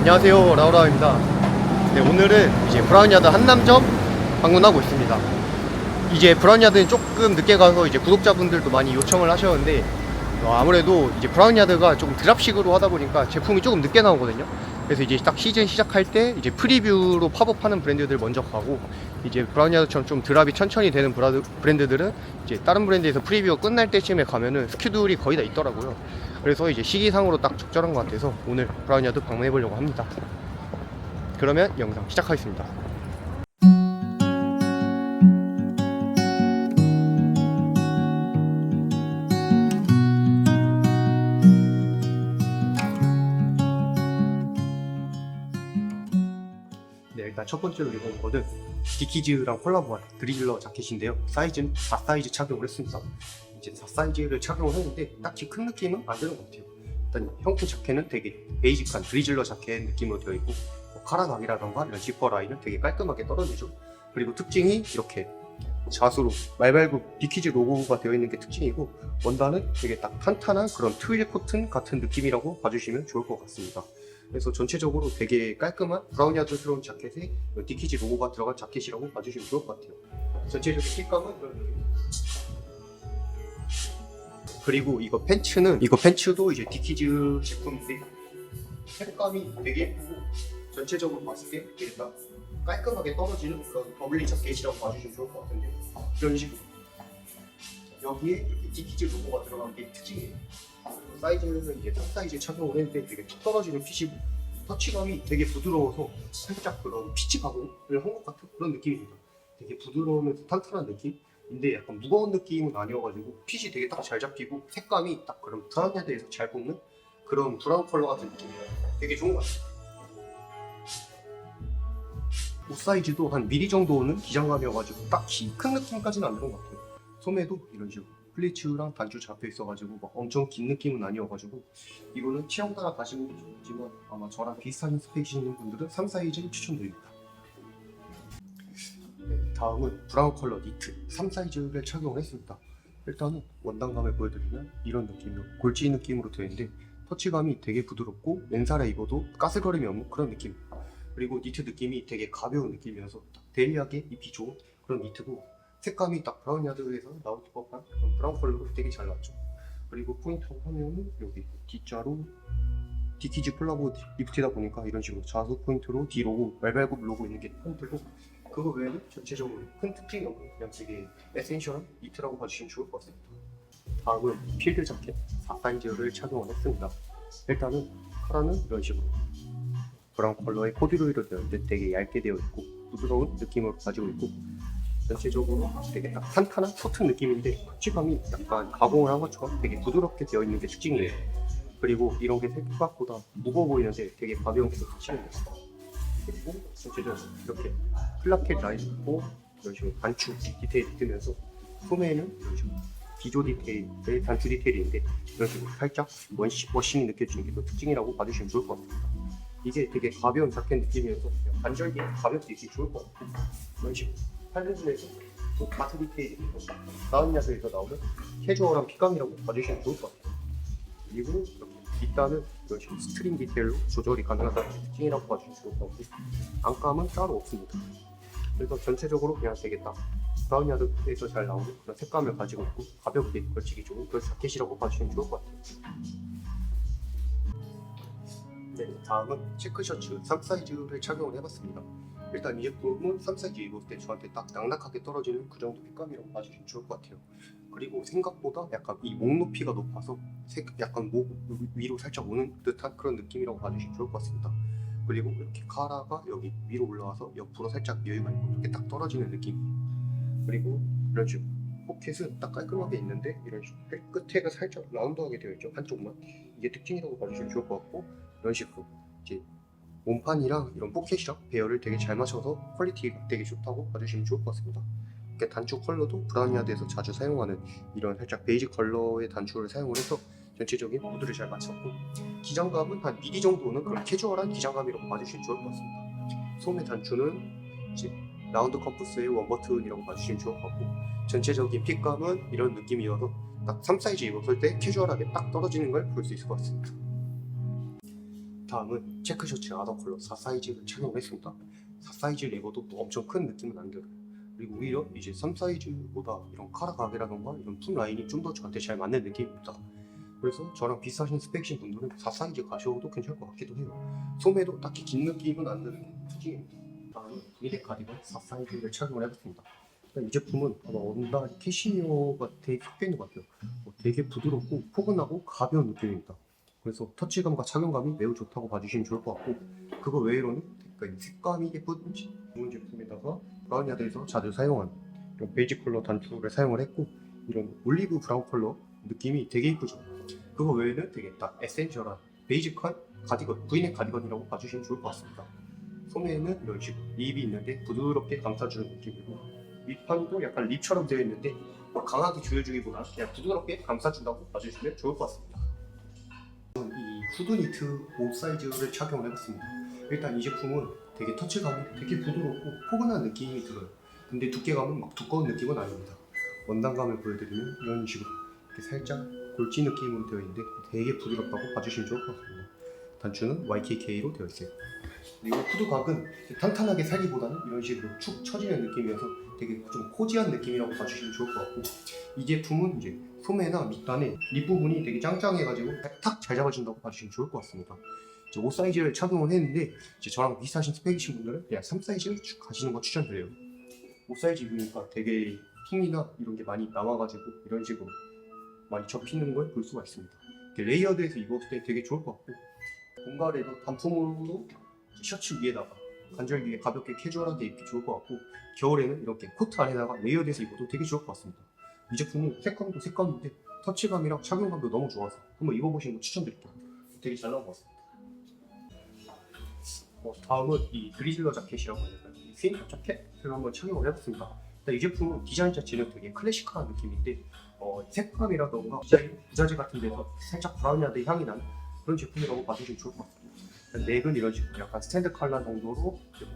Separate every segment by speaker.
Speaker 1: 안녕하세요 라우라입니다. 네, 오늘은 이제 브라운야드 한남점 방문하고 있습니다. 이제 브라운야드는 조금 늦게 가서 이제 구독자분들도 많이 요청을 하셨는데 어, 아무래도 이제 브라운야드가 조금 드랍식으로 하다 보니까 제품이 조금 늦게 나오거든요. 그래서 이제 딱 시즌 시작할 때 이제 프리뷰로 팝업하는 브랜드들 먼저 가고 이제 브라운야드처럼 좀 드랍이 천천히 되는 브라드, 브랜드들은 이제 다른 브랜드에서 프리뷰가 끝날 때쯤에 가면은 스케줄이 거의 다 있더라고요 그래서 이제 시기상으로 딱 적절한 것 같아서 오늘 브라운야드 방문해 보려고 합니다. 그러면 영상 시작하겠습니다. 네, 일단 첫 번째로 입은 거는 디키즈랑 콜라보한 드릴러 자켓인데요. 사이즈는 4사이즈 착용을 했습니다. 이제 4사이즈를 착용을 했는데 딱히 큰 느낌은 안 드는 것 같아요. 일단 형태 자켓은 되게 베이직한 드리즐러 자켓 느낌으로 되어 있고 뭐 카라각이라던가 이런 지퍼 라인은 되게 깔끔하게 떨어지죠. 그리고 특징이 이렇게 자수로 말발굽 디키즈 로고가 되어 있는 게 특징이고 원단은 되게 딱 탄탄한 그런 트윌 코튼 같은 느낌이라고 봐주시면 좋을 것 같습니다. 그래서 전체적으로 되게 깔끔한 브라운야드스러운 자켓에 디키즈 로고가 들어간 자켓이라고 봐주시면 좋을 것 같아요. 전체적인 핏감은 이런 느낌. 그리고 이거 팬츠는 이거 팬츠도 이제 디키즈 제품인데 색감이 되게 예쁘고 전체적으로 봤을 때딱 깔끔하게 떨어지는 그런 버블리 자켓이라고 봐주시면 좋을 것 같은데 이런 식으로 여기에 이렇게 디키즈 로고가 들어간 게 특징이에요. 사이즈는 이제 탑 사이즈 착용을 했는데 되게 툭 떨어지는 핏이고 터치감이 되게 부드러워서 살짝 그런 피치 가공을 한 것 같은 그런 느낌입니다. 되게 부드러우면서 탄탄한 느낌 인데 약간 무거운 느낌은 아니어가지고 핏이 되게 딱 잘 잡히고 색감이 딱 그런 브라운야드에서 잘 뽑는 그런 브라운 컬러 같은 느낌이에요. 되게 좋은 것 같아요. 옷 사이즈도 한 미리 정도는 기장감이어가지고 딱히 큰 느낌까지는 안 드는 것 같아요. 소매도 이런 식으로 플리츠랑 단추 잡혀 있어가지고 막 엄청 긴 느낌은 아니어가지고 이거는 취향 따라 가시는 것도 좋지만 아마 저랑 비슷한 스펙이신 분들은 3 사이즈는 추천드립니다. 네, 다음은 브라운 컬러 니트 3 사이즈를 착용을 했습니다. 일단은 원단감을 보여드리면 이런 느낌으로 골지 느낌으로 되어 있는데 터치감이 되게 부드럽고 맨살에 입어도 가스거림이 없는 그런 느낌. 그리고 니트 느낌이 되게 가벼운 느낌이어서 딱 데일리하게 입기 좋은 그런 니트고 색감이 딱 브라운 야드에서 나올 법한 그런 브라운 컬러로 되게 잘 나왔죠. 그리고 포인트로 하면은 여기 D자로 디키즈 콜라보 리프트다 보니까 이런 식으로 자수 포인트로 D 로고 말발굽 로고 있는 게 포인트고 그거 외에는 전체적으로 큰 특징이 없고 그냥 되게 에센셜한 니트라고 봐주시면 좋을 것 같습니다. 다음은 필드 자켓 4사이즈를 착용을 했습니다. 일단은 카라는 이런 식으로 브라운 컬러의 코듀로이로 되어 있는데 되게 얇게 되어 있고 부드러운 느낌으로 가지고 있고 전체적으로 되게 딱 탄탄한 코튼 느낌인데 터치감이 약간 가공을 한 것처럼 되게 부드럽게 되어 있는 게 특징이에요. 그리고 이런 게 생각보다 무거워 보이는데 되게 가벼운 게 특징입니다. 그리고 전체적으로 이렇게 플라켓 라인 있고 이런 식으로 단추 디테일이 뜨면서 소매에는 이런 식으로 기조 디테일의 단추 디테일인데 이런 식으로 살짝 원시, 워싱이 느껴지는 게 또 특징이라고 봐주시면 좋을 것 같습니다. 이게 되게 가벼운 자켓 느낌이어서 그냥 관절기 가볍게 입기 좋을 것 같고 이런 식으로 팔레즈에서 또 마트 디테일이 있고 다운 야드에서 나오는 캐주얼한 핏감이라고 봐주시면 좋을 것 같아요. 그리고 이렇게 뒷단은 이런 식으로 스트링 디테일로 조절이 가능하다는 특징이라고 봐주시면 좋을 것 같고 안감은 따로 없습니다. 그래서 전체적으로 그냥 되게 딱 브라운 야드에서 잘 나오는 그런 색감을 가지고 있고 가볍게 걸치기 좋은 그런 자켓이라고 봐주시면 좋을 것 같아요. 네, 다음은 체크 셔츠 3 사이즈를 착용을 해봤습니다. 일단 이 제품은 3 사이즈 입었을 때 저한테 딱 낙낙하게 떨어지는 그 정도 핏감이라고 봐주시면 좋을 것 같아요. 그리고 생각보다 약간 이 목 높이가 높아서 색 약간 목 위로 살짝 오는 듯한 그런 느낌이라고 봐주시면 좋을 것 같습니다. 그리고 이렇게 카라가 여기 위로 올라와서 옆으로 살짝 여유가 있고 이렇게 딱 떨어지는 느낌. 그리고 이런 식으로 포켓은 딱 깔끔하게 있는데 이런 식으로 끝에가 살짝 라운드하게 되어 있죠 한쪽만 이게 특징이라고 봐주시면 좋을 것 같고 이런 식으로 이제 몸판이랑 이런 포켓이랑 배열을 되게 잘 맞춰서 퀄리티가 되게 좋다고 봐주시면 좋을 것 같습니다. 단추 컬러도 브라운야드에서 자주 사용하는 이런 살짝 베이지 컬러의 단추를 사용을 해서 전체적인 무드를 잘 맞췄고 기장감은 한 미리 정도는 그런 캐주얼한 기장감이라고 봐주시면 좋을 것 같습니다. 소매 단추는 이제 라운드 컴퍼스의 원버튼이라고 봐주시면 좋을 것 같고 전체적인 핏감은 이런 느낌이어서 딱 3사이즈 입었을 때 캐주얼하게 딱 떨어지는 걸 볼 수 있을 것 같습니다. 다음은 체크 셔츠 아더 컬러 4사이즈를 착용했습니다. 4사이즈를 입어도 또 엄청 큰 느낌은 안 들어요. 그리고 오히려 이제 3사이즈보다 이런 카라 가게라던가 이런 품 라인이 좀 더 저한테 잘 맞는 느낌입니다. 그래서 저랑 비슷하신 스펙이신 분들은 4 사이즈 가셔도 괜찮을 것 같기도 해요. 소매도 딱히 긴 느낌은 안 드는 게 특징입니다. 다음은 미렉 가디건 4 사이즈를 착용을 해봤습니다. 이 제품은 아마 원단 캐시미어가 되게 섞여 있는 것 같아요. 어, 되게 부드럽고 포근하고 가벼운 느낌입니다. 그래서 터치감과 착용감이 매우 좋다고 봐주시면 좋을 것 같고 그거 외로는 그러니까 이 색감이 예쁜 좋은 제품에다가 브라운야드에서 자주 사용하는 이런 베이지 컬러 단추를 사용을 했고 이런 올리브 브라운 컬러 느낌이 되게 예쁘죠. 그거 외에는 되게 딱 에센셜한 베이직한 가디건, 브이넥 가디건이라고 봐주시면 좋을 것 같습니다. 소매에는 이런 식으로 립이 있는데 부드럽게 감싸주는 느낌이고 밑판도 약간 립처럼 되어 있는데 뭐 강하게 조여주기보다 그냥 부드럽게 감싸준다고 봐주시면 좋을 것 같습니다. 이 후드 니트 옷 사이즈를 착용을 해봤습니다. 일단 이 제품은 되게 터치감이 되게 부드럽고 포근한 느낌이 들어요. 근데 두께감은 막 두꺼운 느낌은 아닙니다. 원단감을 보여드리면 이런 식으로 이렇게 살짝 골지 느낌으로 되어 있는데 되게 부드럽다고 봐주시면 좋을 것 같습니다. 단추는 YKK로 되어 있어요. 그리고 후드각은 탄탄하게 살기보다는 이런 식으로 축 처지는 느낌이어서 되게 좀 코지한 느낌이라고 봐주시면 좋을 것 같고 이 제품은 이제 소매나 밑단에 밑부분이 되게 짱짱해가지고 탁 잘 잡아준다고 봐주시면 좋을 것 같습니다. 이제 5 사이즈를 착용을 했는데 이제 저랑 비슷하신 스펙이신 분들은 그냥 3 사이즈 가시는 거 추천드려요. 5 사이즈 입으니까 되게 핑이나 이런 게 많이 남아가지고 이런 식으로 많이 접히는 걸 볼 수가 있습니다. 레이어드해서 입었을 때 되게 좋을 것 같고 봄가을에도 단품으로 셔츠 위에다가 관절 위에 가볍게 캐주얼하게 입기 좋을 것 같고 겨울에는 이렇게 코트 안에다가 레이어드해서 입어도 되게 좋을 것 같습니다. 이 제품은 색감도 색감인데 터치감이랑 착용감도 너무 좋아서 한번 입어보시는 거 추천드릴게요. 되게 잘 나온 것 같습니다. 어, 다음은 이 그리즐러 자켓이라고 될까요? 이 스윈터 자켓을 한번 착용을 해봤습니다. 일단 이 제품은 디자인 자체는 되게 클래식한 느낌인데 어, 색감이라던가 디자인 부자재 같은 데서 살짝 브라운야드 향이 나는 그런 제품이라고 봐주시면 좋을 것 같습니다. 넥은 이런 식으로 약간 스탠드 컬러 정도로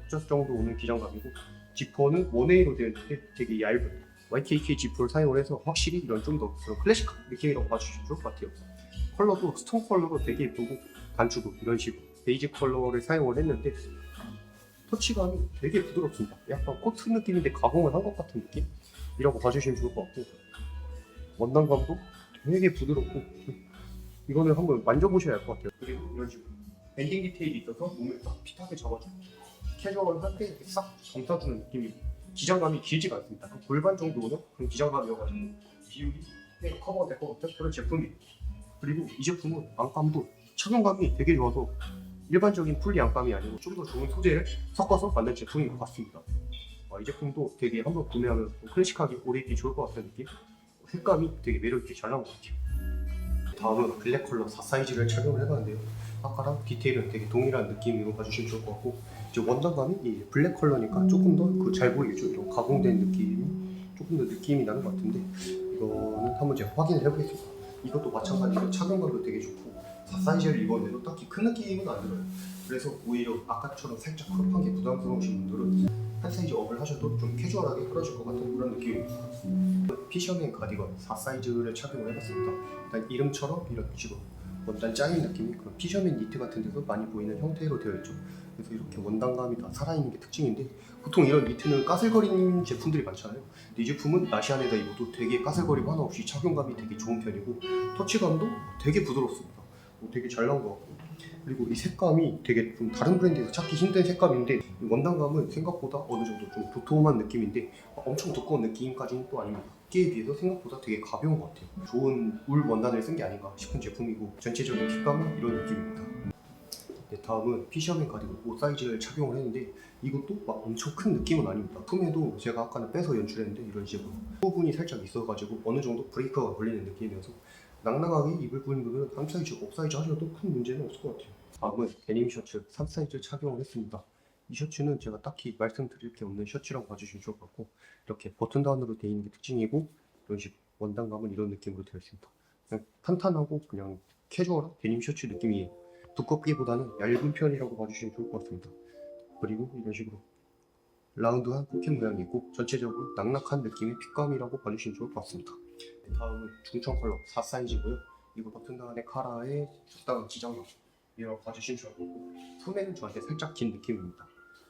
Speaker 1: 목젖 정도 오는 기장감이고 지퍼는 원웨이로 되어 있는데 되게 얇은 YKK 지퍼를 사용을 해서 확실히 이런 좀 더 클래식한 느낌이라고 봐주시면 좋을 것 같아요. 컬러도 스톤 컬러로 되게 예쁘고 단추도 이런 식으로 베이지 컬러를 사용을 했는데 터치감이 되게 부드럽습니다. 약간 코트 느낌인데 가공을 한 것 같은 느낌이라고 봐주시면 좋을 것 같고 원단감도 되게 부드럽고 이거는 한번 만져보셔야 할 것 같아요. 그리고 이런 식으로 밴딩 디테일이 있어서 몸을 딱 핏하게 잡아주고 캐주얼한 데 이렇게 싹 감싸주는 느낌이 기장감이 길지가 않습니다. 한 골반 정도는 그런 기장감이어가지고 비율이 꽤 커버가 될 것 같은 그런 제품이에요. 그리고 이 제품은 안감도 착용감이 되게 좋아서 일반적인 풀리 안감이 아니고 좀 더 좋은 소재를 섞어서 만든 제품인 것 같습니다. 어, 이 제품도 되게 한번 구매하면 좀 클래식하게 오래 입기 좋을 것 같은 느낌? 색감이 되게 매력있게 잘 나온 것 같아요. 다음은 블랙 컬러 4 사이즈를 착용을 해봤는데요. 아까랑 디테일은 되게 동일한 느낌으로 봐주시면 좋을 것 같고 이제 원단감이 이 블랙 컬러니까 조금 더 그 잘 보이겠죠. 이런 가공된 느낌이 조금 더 느낌이 나는 것 같은데 이거는 한번 제가 확인을 해보겠습니다. 이것도 마찬가지로 착용감도 되게 좋고 4 사이즈를 입었는데도 딱히 큰 느낌은 안 들어요. 그래서 오히려 아까처럼 살짝 크롭한 게 부담스러우신 분들은 한 사이즈 업을 하셔도 좀 캐주얼하게 끌어줄 것 같은 그런 느낌입니다. 피셔맨 가디건 4 사이즈를 착용을 해봤습니다. 일단 이름처럼 이런 식으로 원단 짜인 느낌이 그런 피셔맨 니트 같은 데서 많이 보이는 형태로 되어 있죠. 그래서 이렇게 원단감이 다 살아있는 게 특징인데 보통 이런 니트는 까슬거리는 제품들이 많잖아요. 근데 이 제품은 나시 안에다 입어도 되게 까슬거리고 하나 없이 착용감이 되게 좋은 편이고 터치감도 되게 부드럽습니다. 어, 되게 잘 나온 것 같고 그리고 이 색감이 되게 좀 다른 브랜드에서 찾기 힘든 색감인데 이 원단감은 생각보다 어느 정도 좀 도톰한 느낌인데 엄청 두꺼운 느낌까지는 또 아닙니다. 두께에 비해서 생각보다 되게 가벼운 것 같아요. 좋은 울 원단을 쓴 게 아닌가 싶은 제품이고 전체적인 핏감은 이런 느낌입니다. 네, 다음은 피셔맨 가디건 5 사이즈를 착용을 했는데 이것도 막 엄청 큰 느낌은 아닙니다. 품에도 제가 아까는 빼서 연출했는데 이런 식으로 부분이 살짝 있어가지고 어느 정도 브레이크가 걸리는 느낌이어서 낭낭하게 입을 분들은 3 사이즈, 5 사이즈 하셔도 큰 문제는 없을 것 같아요. 다음은 데님 셔츠 3 사이즈 착용을 했습니다. 이 셔츠는 제가 딱히 말씀드릴 게 없는 셔츠라고 봐주시면 좋을 것 같고 이렇게 버튼 다운으로 되어 있는 게 특징이고 이런 식 원단감은 이런 느낌으로 되어 있습니다. 그냥 탄탄하고 그냥 캐주얼한 데님 셔츠 느낌이에요. 두껍기보다는 얇은 편이라고 봐주시면 좋을 것 같습니다. 그리고 이런 식으로 라운드한 포켓 모양이 있고 전체적으로 낙낙한 느낌의 핏감이라고 봐주시면 좋을 것 같습니다. 네, 다음은 중청 컬러 4 사이즈고요. 이거 버튼 다운의 카라에 적당한 기장감 이라고 봐주시면 좋을 거고 소매는 저한테 살짝 긴 느낌입니다.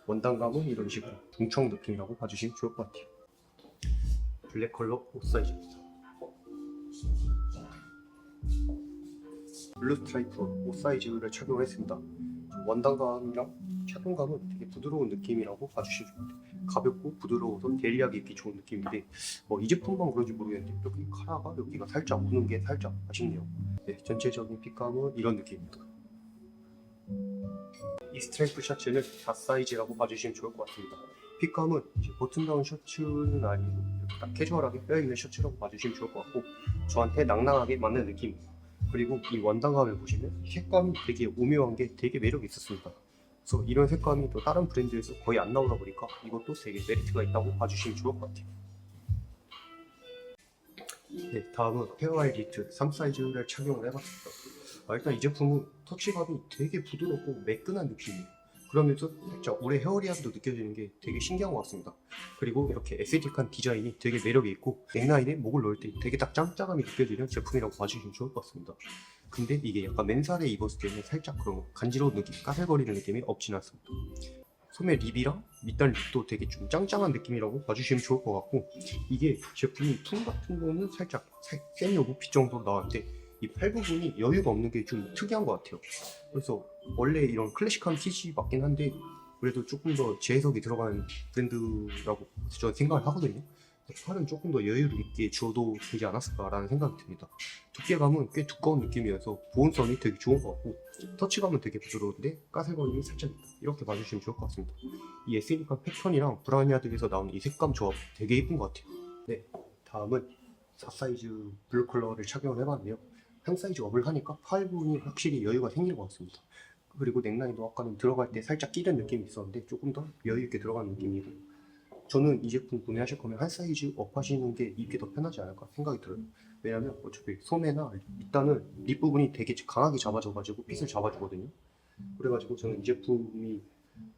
Speaker 1: 원단감은 이런 식으로 중청 느낌이라고 봐주시면 좋을 것 같아요. 블랙 컬러 옷 사이즈입니다. 블루 스트라이프 옷 사이즈를 착용을 했습니다. 원단감이랑 착용감은 되게 부드러운 느낌이라고 봐주시면 것 같아요. 가볍고 부드러워서 데일리하게 입기 좋은 느낌인데 어, 이 제품만 그런지 모르겠는데 여기 카라가 여기가 살짝 우는 게 살짝 아쉽네요. 네, 전체적인 핏감은 이런 느낌입니다. 이 스트라이프 셔츠는 4 사이즈라고 봐주시면 좋을 것 같습니다. 핏감은 이제 버튼다운 셔츠는 아니고 이렇게 딱 캐주얼하게 뼈있는 셔츠라고 봐주시면 좋을 것 같고 저한테 낭낭하게 맞는 느낌입니다. 그리고 이 원단감을 보시면 색감이 되게 오묘한 게 되게 매력이 있었습니다. 그래서 이런 색감이 또 다른 브랜드에서 거의 안 나오다 보니까 이것도 되게 메리트가 있다고 봐주시면 좋을 것 같아요. 네, 다음은 페어아이 니트 3 사이즈를 착용을 해봤습니다. 아, 일단 이 제품은 터치감이 되게 부드럽고 매끈한 느낌이에요. 그러면서 살짝 올해 헤어리함도 느껴지는 게 되게 신기한 것 같습니다. 그리고 이렇게 에스테틱한 디자인이 되게 매력이 있고 넥라인에 목을 넣을 때 되게 딱 짱짱함이 느껴지는 제품이라고 봐주시면 좋을 것 같습니다. 근데 이게 약간 맨살에 입었을 때는 살짝 그런 간지러운 느낌, 까슬거리는 느낌이 없진 않습니다. 소매 립이랑 밑단 립도 되게 좀 짱짱한 느낌이라고 봐주시면 좋을 것 같고 이게 제품이 품 같은 거는 살짝 센 여부핏 정도 나왔는데 이 팔 부분이 여유가 없는 게 좀 특이한 것 같아요. 그래서 원래 이런 클래식한 핏이 맞긴 한데 그래도 조금 더 재해석이 들어가는 브랜드라고 저는 생각을 하거든요. 팔은 조금 더 여유를 있게 줘도 되지 않았을까라는 생각이 듭니다. 두께감은 꽤 두꺼운 느낌이어서 보온성이 되게 좋은 것 같고 터치감은 되게 부드러운데 까슬거림이 살짝 있다. 이렇게 봐주시면 좋을 것 같습니다. 이 에스니카 패턴이랑 브라운야드에서 나오는 이 색감 조합 되게 예쁜 것 같아요. 네, 다음은 4 사이즈 블루 컬러를 착용을 해봤는데요. 한 사이즈 업을 하니까 팔 부분이 확실히 여유가 생긴 것 같습니다. 그리고 넥라인도 아까는 들어갈 때 살짝 끼는 느낌이 있었는데 조금 더 여유 있게 들어가는 느낌이고 저는 이 제품 구매하실 거면 한 사이즈 업 하시는 게 입기 더 편하지 않을까 생각이 들어요. 왜냐면 어차피 소매나 일단은 립 부분이 되게 강하게 잡아줘가지고 핏을 잡아주거든요. 그래가지고 저는 이 제품이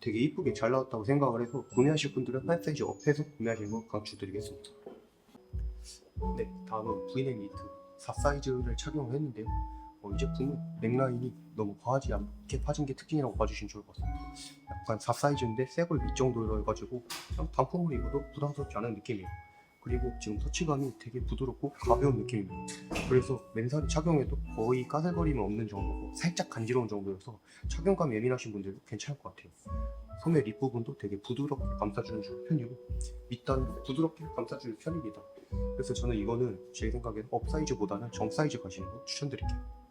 Speaker 1: 되게 이쁘게 잘 나왔다고 생각을 해서 구매하실 분들은 한 사이즈 업해서 구매하시는 거 강추드리겠습니다. 네, 다음은 V넥 니트 4 사이즈를 착용을 했는데요. 어, 이 제품은 넥라인이 너무 과하지 않게 파진 게 특징이라고 봐주시면 좋을 것 같습니다. 약간 4 사이즈인데 새걸 밑 정도로 해가지고 그냥 단품으로 입어도 부담스럽지 않은 느낌이에요. 그리고 지금 터치감이 되게 부드럽고 가벼운 느낌입니다. 그래서 맨살에 착용해도 거의 까슬거림은 없는 정도고 살짝 간지러운 정도여서 착용감 예민하신 분들도 괜찮을 것 같아요. 소매 립 부분도 되게 부드럽게 감싸주는 편이고 밑단도 부드럽게 감싸주는 편입니다. 그래서 저는 이거는 제 생각엔 업 사이즈보다는 정 사이즈 가시는 거 추천드릴게요.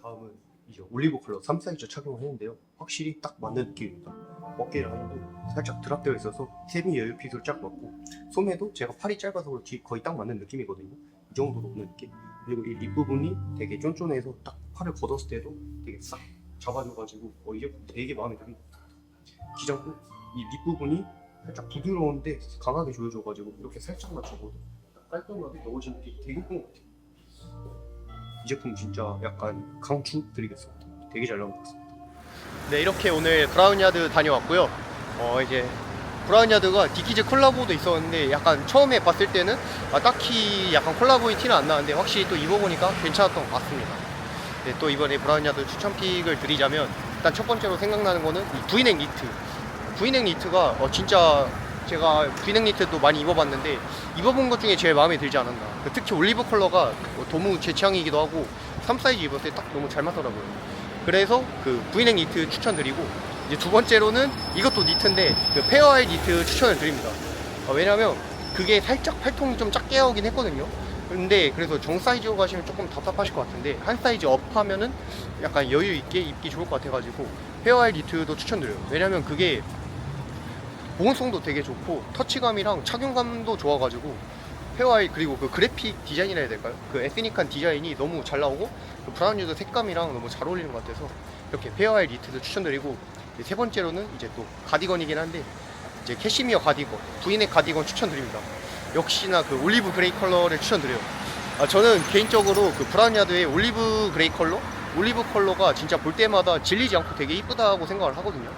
Speaker 1: 다음은 이제 올리브 컬러 3 사이즈 착용을 했는데요. 확실히 딱 맞는 느낌입니다. 어깨 라인도 살짝 드랍되어 있어서 세미 여유 핏으로 쫙 맞고 소매도 제가 팔이 짧아서 그렇지 거의 딱 맞는 느낌이거든요. 이 정도로 오는 느낌. 그리고 이 립 부분이 되게 쫀쫀해서 딱 팔을 걷었을 때도 되게 싹 잡아줘가지고 어, 이 제품 되게 마음에 듭니다. 기장도 이 립 부분이 살짝 부드러운데 강하게 조여줘가지고 이렇게 살짝 맞춰도 깔끔하게 넣어지는 게 되게 예쁜 것 같아요. 이 제품 진짜 약간 강추 드리겠습니다. 되게 잘 나온 것 같습니다.
Speaker 2: 네 이렇게 오늘 브라운야드 다녀왔고요 어 이제 브라운야드가 디키즈 콜라보도 있었는데 약간 처음에 봤을 때는 아, 딱히 약간 콜라보인 티는 안 나는데 확실히 또 입어보니까 괜찮았던 것 같습니다 네, 또 이번에 브라운야드 추천픽을 드리자면 일단 첫 번째로 생각나는 거는 이 V넥 니트 V넥 니트가 어, 진짜 제가 V넥 니트도 많이 입어봤는데 입어본 것 중에 제일 마음에 들지 않았나 그 특히 올리브 컬러가 뭐 너무 제 취향이기도 하고 3 사이즈 입었을 때 딱 너무 잘 맞더라고요 그래서 그 V넥 니트 추천드리고 이제 두 번째로는 이것도 니트인데 그 페어아이 니트 추천을 드립니다. 어, 왜냐면 그게 살짝 팔통이 좀 작게 나오긴 했거든요. 근데 그래서 정 사이즈로 가시면 조금 답답하실 것 같은데 한 사이즈 업 하면은 약간 여유 있게 입기 좋을 것 같아가지고 페어아이 니트도 추천드려요. 왜냐면 그게 보온성도 되게 좋고 터치감이랑 착용감도 좋아가지고 페어아이 그리고 그 그래픽 디자인이라 해야 될까요? 그 에스닉한 디자인이 너무 잘 나오고 그 브라운유드 색감이랑 너무 잘 어울리는 것 같아서 이렇게 페어아이 니트도 추천드리고 세 번째로는 이제 또 가디건이긴 한데 이제 캐시미어 가디건 V넥 가디건 추천드립니다. 역시나 그 올리브 그레이 컬러를 추천드려요. 아, 저는 개인적으로 그 브라운 야드의 올리브 그레이 컬러, 올리브 컬러가 진짜 볼 때마다 질리지 않고 되게 이쁘다고 생각을 하거든요.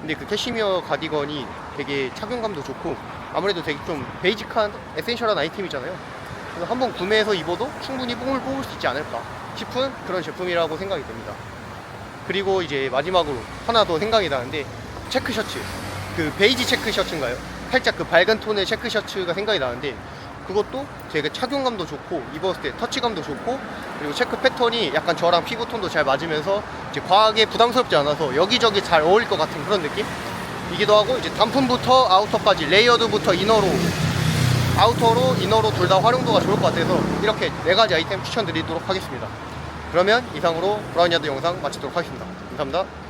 Speaker 2: 근데 그 캐시미어 가디건이 되게 착용감도 좋고 아무래도 되게 좀 베이직한 에센셜한 아이템이잖아요. 그래서 한번 구매해서 입어도 충분히 뽕을 뽑을 수 있지 않을까 싶은 그런 제품이라고 생각이 됩니다. 그리고 이제 마지막으로 하나 더 생각이 나는데 체크 셔츠 그 베이지 체크 셔츠인가요? 살짝 그 밝은 톤의 체크 셔츠가 생각이 나는데 그것도 되게 착용감도 좋고 입었을 때 터치감도 좋고 그리고 체크 패턴이 약간 저랑 피부 톤도 잘 맞으면서 이제 과하게 부담스럽지 않아서 여기저기 잘 어울릴 것 같은 그런 느낌? 이기도 하고 이제 단품부터 아우터까지 레이어드부터 이너로 아우터로 이너로 둘 다 활용도가 좋을 것 같아서 이렇게 네 가지 아이템 추천드리도록 하겠습니다. 그러면 이상으로 브라운야드 영상 마치도록 하겠습니다. 감사합니다.